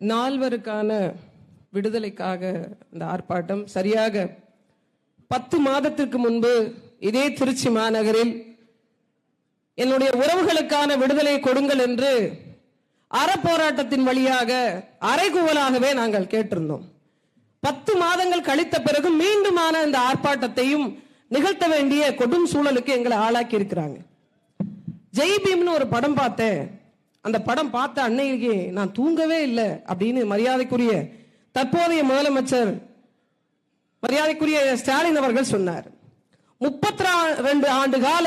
நால்வருக்கான விடுதலைக்காக இந்த ஆர்ப்பாட்டம் சரியாக பத்து மாதத்திற்கு முன்பு இதே திருச்சி மாநகரில் என்னுடைய உறவுகளுக்கான விடுதலை கொடுங்கள் என்று அறப்போராட்டத்தின் வழியாக அரைகுவலாகவே நாங்கள் கேட்டிருந்தோம். பத்து மாதங்கள் கழித்த பிறகு மீண்டுமான இந்த ஆர்ப்பாட்டத்தையும் நிகழ்த்த வேண்டிய கொடும் சூழலுக்கு எங்களை ஆளாக்கி இருக்கிறாங்க ஜெய்பீம்னு ஒரு படம் பார்த்தேன். அந்த படம் பார்த்த அன்னைக்கு நான் தூங்கவே இல்லை அப்படின்னு மரியாதைக்குரிய தற்போதைய முதலமைச்சர் மரியாதைக்குரிய ஸ்டாலின் அவர்கள் சொன்னார். முப்பத்தி ரெண்டு ஆண்டு கால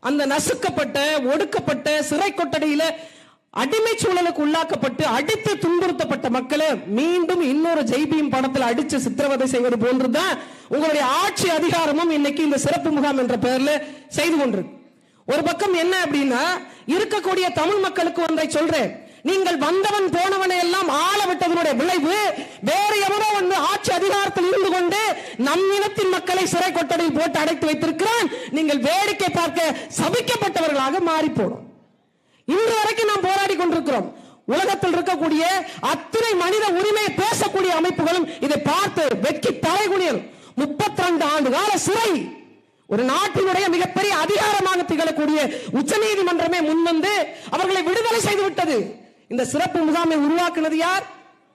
அந்த நசுக்கப்பட்ட ஒடுக்கப்பட்ட சிறை கொட்டடியில அடிமை சூழலுக்கு உள்ளாக்கப்பட்டு அடித்து துன்புறுத்தப்பட்ட மக்களை மீண்டும் இன்னொரு ஜெய்பியும் படத்தில் அடிச்சு சித்திரவதை செய்வது போன்றுதான் உங்களுடைய ஆட்சி அதிகாரமும் இன்னைக்கு இந்த சிறப்பு முகாம் என்ற பெயர்ல செய்து கொண்டிருக்கு. ஒரு பக்கம் என்ன அப்படின்னா இருக்கக்கூடிய தமிழ் மக்களுக்கு ஒன்றை சொல்றேன். நீங்கள் வந்தவன் போனவனை எல்லாம் ஆள விட்டதனுடைய விளைவு வேறு எவனோ வந்து ஆட்சி அதிகாரத்தில் இருந்து கொண்டு நம் இனத்தின் மக்களை சிறை கொட்டடையில் போட்டு அடைத்து வைத்திருக்கிறான். நீங்கள் வேடிக்கை பார்க்க சபிக்கப்பட்டவர்களாக மாறி போனோம் இன்று வரைக்கும் நாம் போராடி கொண்டிருக்கிறோம். உலகத்தில் இருக்கக்கூடிய அத்தனை மனித உரிமையை பேசக்கூடிய அமைப்புகளும் இதை பார்த்து வெட்கி தலைகுனியல். முப்பத்தி ரெண்டு ஆண்டு கால சிறை. ஒரு நாட்டினுடைய மிகப்பெரிய அதிகாரமாக திகழக்கூடிய உச்ச நீதிமன்றமே முன்வந்து அவர்களை விடுதலை செய்து விட்டது. இந்த சிறப்பு முகாமை உருவாக்குனது யார்?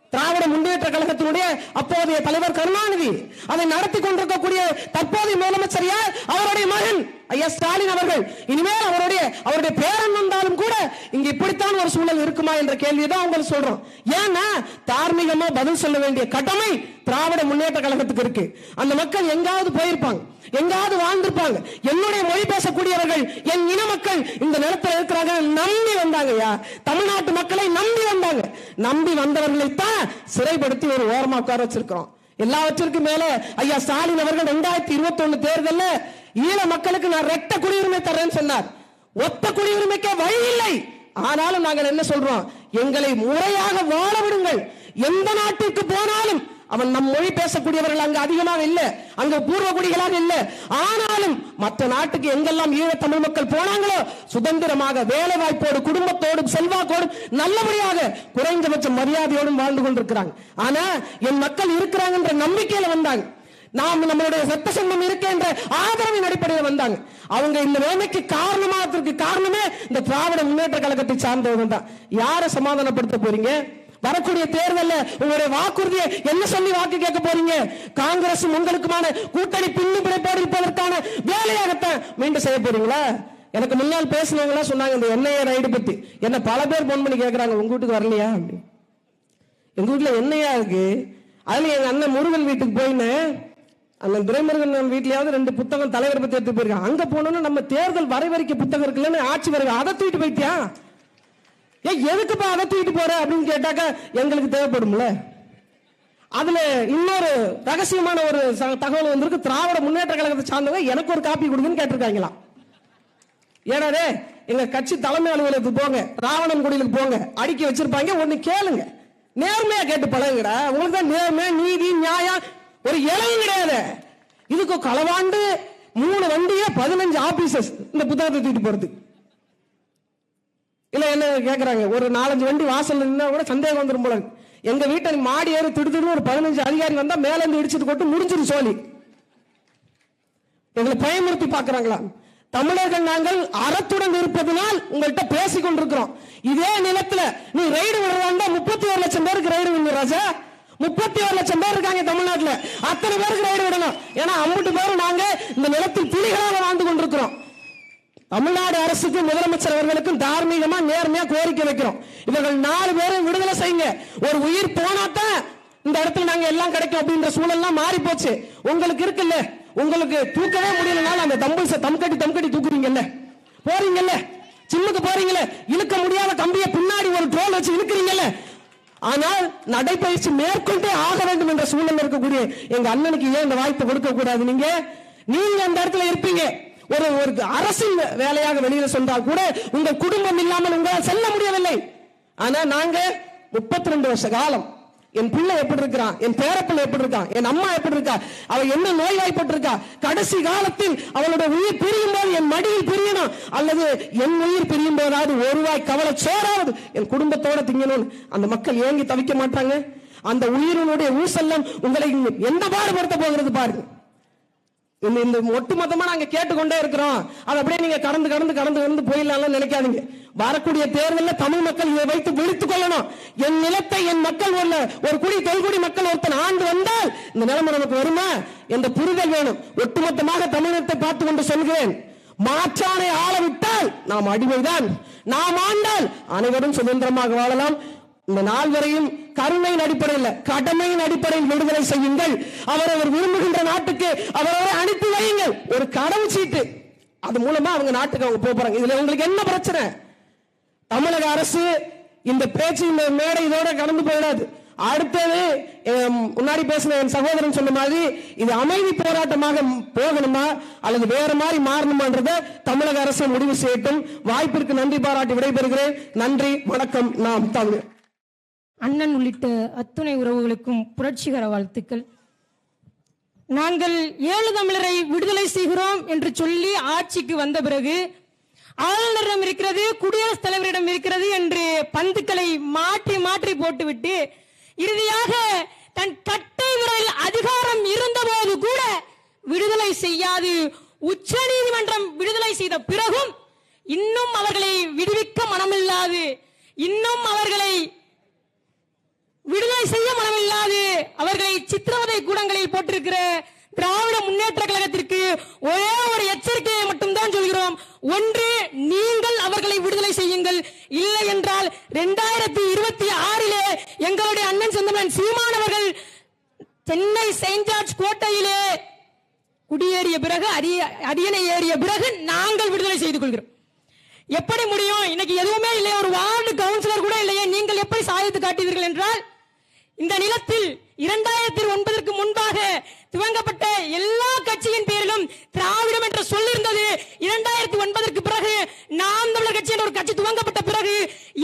திராவிட முன்னேற்ற கழகத்தினுடைய அப்போதைய தலைவர் கருணாநிதி. அதை நடத்தி கொண்டிருக்கக்கூடிய தற்போதைய முதலமைச்சர் யார்? அவருடைய மகன். ஐயா ஸ்டாலின் அவர்கள் இனிமேல் அவருடைய அவருடைய பேரன் வந்தாலும் கூட இங்க இப்படித்தான் ஒரு சூழல் இருக்குமா என்ற கேள்வியை தான் உங்களுக்கு சொல்றோம். ஏன்னா தார்மீகமா பதில் சொல்ல வேண்டிய கடமை திராவிட முன்னேற்ற கழகத்துக்கு இருக்கு. அந்த மக்கள் எங்காவது போயிருப்பாங்க எங்காவது வாழ்ந்திருப்பாங்க. என்னுடைய மொழி பேசக்கூடியவர்கள் என் இன மக்கள் இந்த நிலத்துல இருக்கிறாங்க நம்பி வந்தாங்கய்யா தமிழ்நாட்டு மக்களை நம்பி வந்தாங்க. நம்பி வந்தவர்களை தான் சிறைப்படுத்தி ஒரு ஓரமா உட்கார வச்சிருக்கிறோம். எல்லாவற்றிற்கும் மேல ஐயா ஸ்டாலின் அவர்கள் ரெண்டாயிரத்தி இருபத்தி ஒண்ணு தேர்தலில் ஈழ மக்களுக்கு நான் ரெட்ட குடியுரிமை தர்றேன்னு சொன்னார். ஒத்த குடியுரிமைக்கே வழி இல்லை. ஆனாலும் நாங்கள் என்ன சொல்றோம்? எங்களை முறையாக வாழ விடுங்கள். எந்த நாட்டுக்கு போனாலும் அவன் நம் மொழி பேசக்கூடியவர்கள் அங்க அதிகமாக இல்லை. அங்க பூர்வ குடிகளாக இல்லை. ஆனாலும் மற்ற நாட்டுக்கு எங்கெல்லாம் ஈழ தமிழ் மக்கள் போனாங்களோ சுதந்திரமாக வேலை வாய்ப்போடு குடும்பத்தோடு செல்வாக்கோடும் நல்லபடியாக குறைந்தபட்ச மரியாதையோடும் வாழ்ந்து கொண்டிருக்கிறாங்க. ஆனா என் மக்கள் இருக்கிறாங்கன்ற நம்பிக்கையில வந்தாங்க. நாம் நம்மளுடைய ரத்த சொந்தம் இருக்கின்ற ஆதரவின் அடிப்படையில் வந்தாங்க. அவங்க இந்த நிலைமைக்கு காரணமாகிறதுக்கு காரணமே இந்த திராவிட முன்னேற்ற கழகத்தை சார்ந்தவங்க தான். யாரை சமாதானப்படுத்த போறீங்க? வரக்கூடிய தேர்தலில் உங்களுடைய வாக்குறுதியை என்ன சொல்லி வாக்கு கேட்க போறீங்க? காங்கிரஸ் உங்களுக்குமான கூட்டணி பின்னு பிணைப்போடு இருப்பதற்கான வேலையாகத்தான் மீண்டும் செய்ய போறீங்களா? எனக்கு முன்னால் பேசினவங்க சொன்னாங்க இந்த என்ஐஏ ரைடு பத்தி. என்ன பல பேர் போன் பண்ணி கேட்கறாங்க உங்க வீட்டுக்கு வரலையா? அப்படி. எங்க வீட்டுல என்னையா இருக்கு. அதுல எங்க அண்ணன் முருகன் வீட்டுக்கு போயின்னு அண்ணன் நம்ம வீட்லயாவது ரெண்டு புத்தகம் தலைவர் பத்தி எடுத்து போயிருக்காங்க அங்க போனோம்னா நம்ம தேர்தல் வரைவறிக்கை புத்தகம் இருக்குல்லன்னு ஆட்சி வருது அதை தூக்கிட்டு போயிட்டியா? ஏ எதுக்குப்பா அதை தூக்கிட்டு போற அப்படின்னு கேட்டாக்க எங்களுக்கு தேவைப்படும்ல. அதுல இன்னொரு ரகசியமான ஒரு ச- தகவல் வந்திருக்கு. திராவிட முன்னேற்ற கழகத்தை சார்ந்தவங்க எனக்கு ஒரு காப்பி கொடுங்கன்னு கேட்டிருக்காங்களாம் ஏடாடே எங்க கட்சி தலைமை அலுவலகத்துக்கு போங்க ராவணன் குடியிலுக்கு போங்க அடுக்கி வச்சிருப்பாங்க. ஒண்ணு கேளுங்க. நேர்மையா கேட்டு பழகுங்கடா. உங்களுக்கு தான் நேர்மை நீதி நியாயம் ஒரு இலையும் கிடையாது. இதுக்கு களவாண்டு மூணு வண்டியே பதினஞ்சு ஆபீசர்ஸ் இந்த புத்தகத்தை தூக்கிட்டு போறது. இல்ல என்ன கேக்குறாங்க? ஒரு நாலஞ்சு வண்டி வாசல் நின்னா கூட சந்தேகம் வந்துடும் போல எங்க வீட்டை மாடி ஏறி திடுத்துட்டு ஒரு பதினஞ்சு அதிகாரி வந்தா மேல இருந்து இடிச்சிட்டு கொட்டு முடிஞ்சிரு சோழி. எங்களை பயமுறுத்தி பாக்குறாங்களா தமிழர்கள் நாங்கள் அறத்துடன் இருப்பதனால் உங்கள்கிட்ட பேசிக் கொண்டிருக்கிறோம் இதே நிலத்துல நீ ரைடு விடுறாண்டா முப்பத்தி ஒரு லட்சம் பேருக்கு ரைடு விடணும் ராஜா. முப்பத்தி ஒரு லட்சம் பேர் இருக்காங்க தமிழ்நாட்டில். அத்தனை பேருக்கு ரைடு விடணும். ஏன்னா அம்பட்டு பேரும் நாங்க இந்த நிலத்தில் புலிகளாக வாழ்ந்து கொண்டிருக்கிறோம். தமிழ்நாடு அரசுக்கு முதலமைச்சர் அவர்களுக்கும் தார்மீகமா நேர்மையா கோரிக்கை வைக்கிறோம். இவர்கள் நாலு பேரும் விடுதலை செய்யுங்க. ஒரு உயிர் போனாத்தான் இந்த இடத்துல நாங்க எல்லாம் கிடைக்கும் அப்படின்ற சூழல்லாம் மாறி போச்சு உங்களுக்கு இருக்குல்ல? உங்களுக்கு தூக்கவே முடியலனால அந்த தம்பிள்ஸ தம் கட்டி தம் கட்டி தூக்குறீங்கல்ல? போறீங்கல்ல? சிம்முக்கு போறீங்கல்ல? இழுக்க முடியாத கம்பியை பின்னாடி ஒரு ட்ரோல் வச்சு இழுக்கிறீங்கல்ல? ஆனால் நடைபயிற்சி மேற்கொண்டே ஆக வேண்டும் என்ற சூழல் இருக்கக்கூடிய எங்க அண்ணனுக்கு ஏன் இந்த வாய்ப்பு கொடுக்க கூடாது நீங்க? நீங்க அந்த இடத்துல இருப்பீங்க. ஒரு ஒரு அரசின் வேலையாக வெளியில சொன்னால் கூட உங்கள் குடும்பம் இல்லாமல் உங்களால் செல்ல முடியவில்லை. ஆனா நாங்க முப்பத்தி ரெண்டு வருஷ காலம் என் பிள்ளை எப்படி இருக்கிறான் என் பேரப்பிள்ளை எப்படி இருக்கான் என் அம்மா எப்படி இருக்கா அவ என்ன நோய்வாய்ப்பட்டிருக்கா? கடைசி காலத்தில் அவளோட உயிர் பிரியும் போது என் மடியில் பிரியணும். அல்லது என் உயிர் பிரியும் போதாவது ஒருவாய் கவலை சோறாவது என் குடும்பத்தோட திங்கணும்னு அந்த மக்கள் ஏங்கி தவிக்க மாட்டாங்க. அந்த உயிரினுடைய ஊசல்லம் உங்களை எந்த பாடுபடுத்த போகிறது பாருங்க. இந்த இந்த ஒட்டுமொத்தமா நாங்க கேட்டுக்கொண்டே இருக்கிறோம். அது அப்படியே நீங்க கடந்து கடந்து கடந்து கடந்து போயிடலாம் நினைக்காதீங்க. வரக்கூடிய தேர்தலில் தமிழ் மக்கள் இதை வைத்து விழித்துக் கொள்ளணும். என் நிலத்தை என் மக்கள் உள்ள ஒரு குடி தொல்குடி மக்கள் ஒருத்தன் ஆண்டு வந்தால் இந்த நிலைமை நமக்கு வருமா? என்ற புரிதல் வேணும். ஒட்டுமொத்தமாக தமிழகத்தை பார்த்து கொண்டு சொல்கிறேன். மாற்றானை ஆள விட்டால் நாம் அடிமைதான். நாம் ஆண்டால் அனைவரும் சுதந்திரமாக வாழலாம். இந்த நாள் வரையும் கருணையின் அடிப்படையில் கடமையின் அடிப்படையில் விடுதலை செய்யுங்கள். அவரவர் விரும்புகின்ற நாட்டுக்கு அவரவரை அனுப்பி வையுங்கள். ஒரு கடவுள் சீட்டு. அது மூலமா அவங்க நாட்டுக்கு அவங்க போக போறாங்க. இதுல உங்களுக்கு என்ன பிரச்சனை? தமிழக அரசு இந்த பேச்சு இந்த மேடை இதோட கடந்து போயிடாது. அடுத்தது முன்னாடி பேசின என் சகோதரன் சொன்ன மாதிரி இது அமைதி போராட்டமாக போகணுமா? அல்லது வேற மாதிரி மாறணுமான்றத தமிழக அரசு முடிவு செய்யட்டும். வாய்ப்பிற்கு நன்றி பாராட்டி விடைபெறுகிறேன். நன்றி வணக்கம். நாம் தமிழ் அண்ணன் உள்ளிட்ட அத்துணை உறவுகளுக்கும் புரட்சிகர வாழ்த்துக்கள். நாங்கள் ஏழு தமிழரை விடுதலை செய்கிறோம் என்று சொல்லி ஆட்சிக்கு வந்த பிறகு ஆளுநரிடம் இருக்கிறது குடியரசுத் தலைவரிடம் இருக்கிறது என்று பந்துக்களை மாற்றி மாற்றி போட்டுவிட்டு இறுதியாக தன் கட்டை விரல் அதிகாரம் இருந்தபோது கூட விடுதலை செய்யாது உச்ச நீதிமன்றம் விடுதலை செய்த பிறகும் இன்னும் அவர்களை விடுவிக்க மனமில்லாது இன்னும் அவர்களை விடுதலை செய்ய மனமில்லாது அவர்களை சித்திரவதை கூடங்களில் போட்டிருக்கிற திராவிட முன்னேற்ற கழகத்திற்கு ஒரே ஒரு எச்சரிக்கையை மட்டும்தான் சொல்கிறோம். ஒன்று நீங்கள் அவர்களை விடுதலை செய்யுங்கள். இல்லை என்றால் இரண்டாயிரத்தி இருபத்தி ஆறிலே எங்களுடைய அண்ணன் சொந்தமன் சீமானவர்கள் சென்னை செயின்ட் ஜார்ஜ் கோட்டையிலே குடியேறிய பிறகு அரிய அரியணை ஏறிய பிறகு நாங்கள் விடுதலை செய்து கொள்கிறோம். எப்படி முடியும்? இன்னைக்கு எதுவுமே இல்லையே. ஒரு வார்டு கவுன்சிலர் கூட இல்லையே. நீங்கள் எப்படி சாதித்து காட்டுவீர்கள் என்றால் இந்த நிலத்தில் இரண்டாயிரத்தி ஒன்பதற்கு முன்பாக துவங்கப்பட்ட எல்லா கட்சியின் பேரிலும் திராவிடம் என்ற சொல் இருந்தது இரண்டாயிரத்தி ஒன்பதற்கு பிறகு நாம் தமிழர் கட்சி என்ற ஒரு கட்சி துவங்கப்பட்ட பிறகு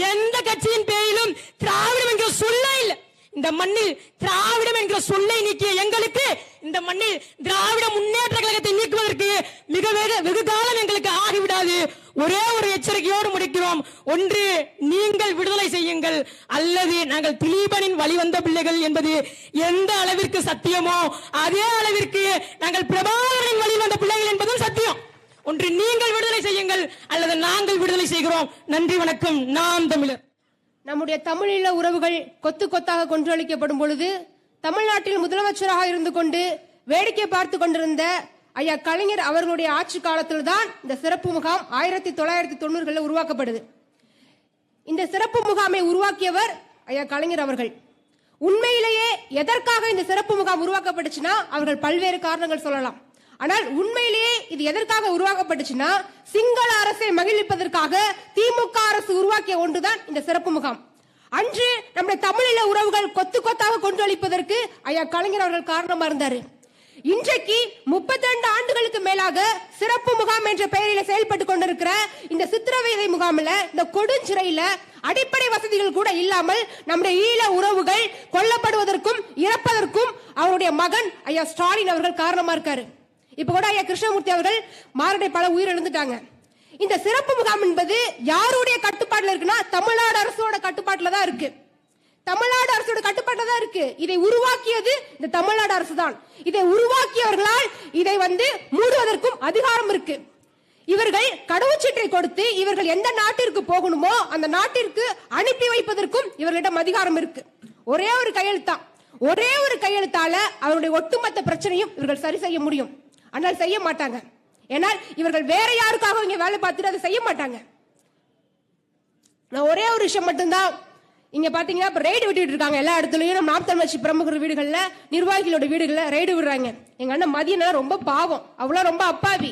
எந்த கட்சியின் பேரிலும் திராவிடம் என்கிற சொல்லே இல்லை. இந்த மண்ணில் திராவிடம் என்கிற சொல்லை நீக்கிய எங்களுக்கு இந்த மண்ணில் திராவிட முன்னேற்ற கழகத்தை நீக்குவதற்கு மிக வெகு வெகு காலம் எங்களுக்கு ஆகிவிடாது. ஒரே ஒரு எச்சரிக்கையோடு முடிக்கிறோம். ஒன்று நீங்கள் விடுதலை செய்யுங்கள். அல்லது நாங்கள் திலீபனின் வழிவந்த பிள்ளைகள் என்பது எந்த அளவிற்கு சத்தியமோ அதே அளவிற்கு நாங்கள் பிரபாகரனின் வழிவந்த பிள்ளைகள் என்பதும் சத்தியம். ஒன்று நீங்கள் விடுதலை செய்யுங்கள். அல்லது நாங்கள் விடுதலை செய்கிறோம். நன்றி வணக்கம். நாம் தமிழர். நம்முடைய தமிழீழ உறவுகள் கொத்து கொத்தாக கொன்றளிக்கப்படும் பொழுது தமிழ்நாட்டில் முதலமைச்சராக இருந்து கொண்டு வேடிக்கை பார்த்து கொண்டிருந்த ஐயா கலைஞர் அவர்களுடைய ஆட்சி காலத்தில் தான் இந்த சிறப்பு முகாம் ஆயிரத்தி தொள்ளாயிரத்தி தொண்ணூறுகளில் உருவாக்கப்படுது இந்த சிறப்பு முகாமை உருவாக்கியவர் ஐயா கலைஞர் அவர்கள். உண்மையிலேயே எதற்காக இந்த சிறப்பு முகாம் உருவாக்கப்பட்டுச்சுன்னா அவர்கள் பல்வேறு காரணங்கள் சொல்லலாம். ஆனால் உண்மையிலேயே இது எதற்காக உருவாக்கப்பட்டுச்சுன்னா சிங்கள அரசை மகிழ்விப்பதற்காக திமுக அரசு உருவாக்கிய ஒன்றுதான் இந்த சிறப்பு முகாம். அன்று நம்முடைய தமிழீழ உறவுகள் கொத்து கொத்தாக கொன்றளிப்பதற்கு ஐயா கலைஞர் அவர்கள் காரணமா இருந்தாரு. இன்றைக்கு 32 ஆண்டுகளுக்கு மேலாக சிறப்பு முகாம் என்ற பெயரில் செயல்பட்டு கொண்டிருக்கிற இந்த சித்திரவதை முகாமில் இந்த கொடுஞ்சிறையில அடிப்படை வசதிகள் கூட இல்லாமல் நம்முடைய ஈழ உறவுகள் கொல்லப்படுவதற்கும் இறப்பதற்கும் அவருடைய மகன் ஐயா ஸ்டாலின் அவர்கள் காரணமா இருக்காரு. இப்ப கூட ஐயா கிருஷ்ணமூர்த்தி அவர்கள் மாரடை பல உயிரிழந்துட்டாங்க. இந்த சிறப்பு முகாம் என்பது யாருடைய கட்டுப்பாட்டில் இருக்குன்னா தமிழ்நாடு அரசோட கட்டுப்பாட்டில் தான் இருக்கு. தமிழ்நாடு அரசோட கட்டுப்பாட்டுல தான் இருக்கு. இதை உருவாக்கியது இந்த தமிழ்நாடு அரசு தான் இதை உருவாக்கியவர்களால் இதை வந்து மூடுவதற்கும் அதிகாரம் இருக்கு. இவர்கள் கடவுச்சீட்டை கொடுத்து இவர்கள் எந்த நாட்டிற்கு போகணுமோ அந்த நாட்டிற்கு அனுப்பி வைப்பதற்கும் இவர்களிடம் அதிகாரம் இருக்கு. ஒரே ஒரு கையெழுத்தான் ஒரே ஒரு கையெழுத்தால அவருடைய ஒட்டுமொத்த பிரச்சனையும் இவர்கள் சரி செய்ய முடியும். ஆனால் செய்ய மாட்டாங்க. ஏன்னால் இவர்கள் வேற யாருக்காக இங்க வேலை பார்த்துட்டு அதை செய்ய மாட்டாங்க. நான் ஒரே ஒரு விஷயம் மட்டும்தான் இங்க பாத்தீங்கன்னா இப்ப ரைடு விட்டுட்டு இருக்காங்க. எல்லா இடத்துலயும் நம்ம நாம தமிழ்ச்சி பிரமுகர் வீடுகள்ல நிர்வாகிகளோட வீடுகள்ல ரைடு விடுறாங்க. எங்க அண்ணன் மதியனா ரொம்ப பாவம். அவ்வளவு ரொம்ப அப்பாவி.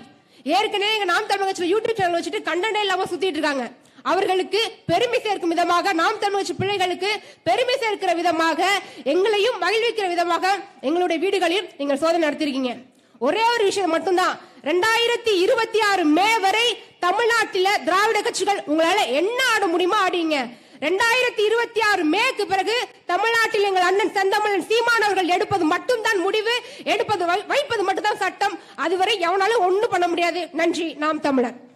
ஏற்கனவே எங்க நாம் தமிழ் கட்சியில யூடியூப் சேனல் வச்சுட்டு கண்டனே இல்லாம சுத்திட்டு இருக்காங்க. அவர்களுக்கு பெருமை சேர்க்கும் விதமாக நாம் தமிழ் கட்சி பிள்ளைகளுக்கு பெருமை சேர்க்கிற விதமாக எங்களையும் மகிழ்விக்கிற விதமாக எங்களுடைய வீடுகளில் நீங்கள் சோதனை நடத்திருக்கீங்க. ஒரே ஒரு விஷயம் மட்டும்தான். ரெண்டாயிரத்தி இருபத்தி ஆறு மே வரை தமிழ்நாட்டில திராவிட கட்சிகள் உங்களால என்ன ஆட முடியுமோ ஆடிங்க. ரெண்டாயிரத்தி இருபத்தி ஆறு மேக்கு பிறகு தமிழ்நாட்டில் எங்கள் அண்ணன் செந்தமிழன் சீமான் அவர்கள் எடுப்பது மட்டும்தான் முடிவு எடுப்பது வைப்பது மட்டும்தான் சட்டம். அதுவரை எவனாலும் ஒன்றும் பண்ண முடியாது. நன்றி. நாம் தமிழர்.